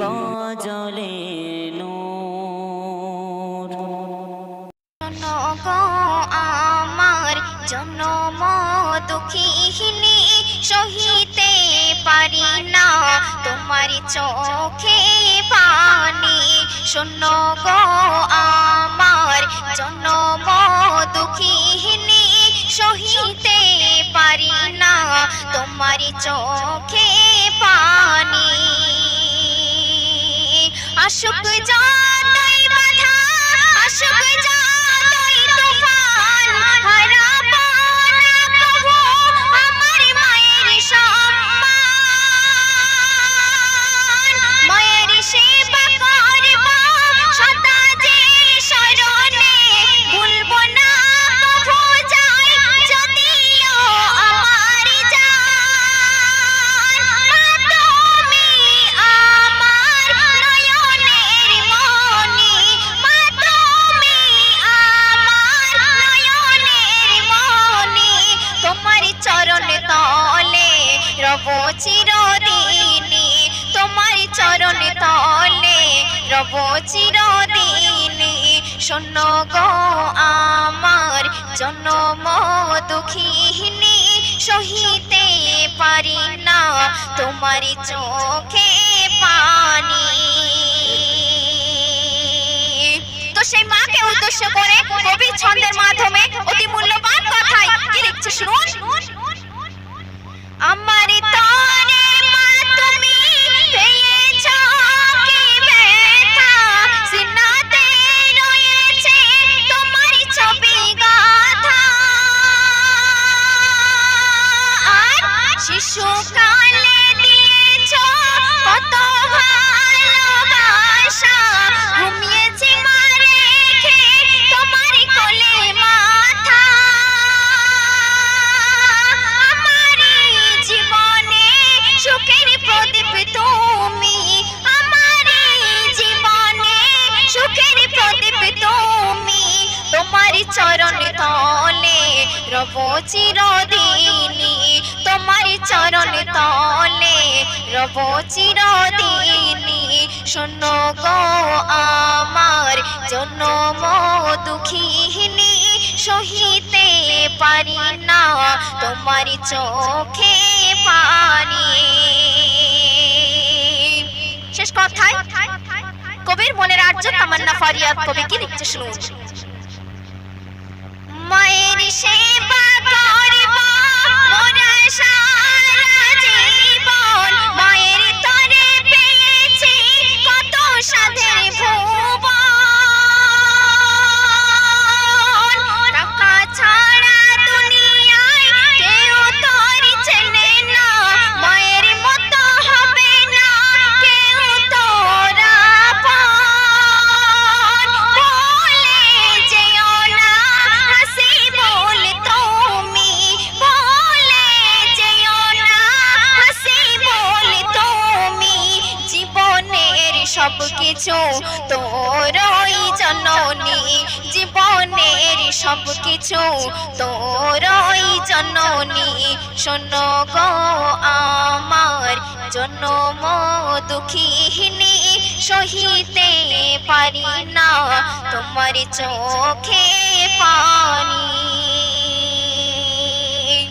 গজলে নূর। আমার জনম দুঃখিনী সহিতে পারি না তোমার চোখে পানি। শূন্য গো তোমার চোখে পানি। আশুক যতই রব চিরদিনী তোমার চরণ তলে। রব চিরদিনী শোন গো আমার জন্ম দুঃখিনী, সহিতে পারি না তোমার চোখে পানি। তো সেই মাকে উদ্দেশ্য করে কবি ছন্দের মাধ্যমে অতি মূল্যবান কথাই কি লিখছে শুনুন। শিশুকালে দিয়েছ, কত ভালোবাসা। ঘুমিয়েছি মা রেখে তোমার কোলে মাথা। আমার জীবনে সুখের প্রদীপ তুমি। আমার জীবনে সুখের প্রদীপ তুমি। তোমার চরণ তলে রব চিরদিনী রব চিরদিনী। শোন গো আমার জন্ম দুঃখিনী, সহিতে পারি না তোমার চোখে পানি। শেষ কথায় কবির মনের আর্য তামান্না ফারিয়াদ কবি কি লিখছে শুনুন। মায়ের সেবা কিছু তোরই জননী জীবনের সব কিছু তোরই জননী। শোন গো আমার জন্ম দুঃখিনী, সহিতে পারি না তোমার চোখে পানি।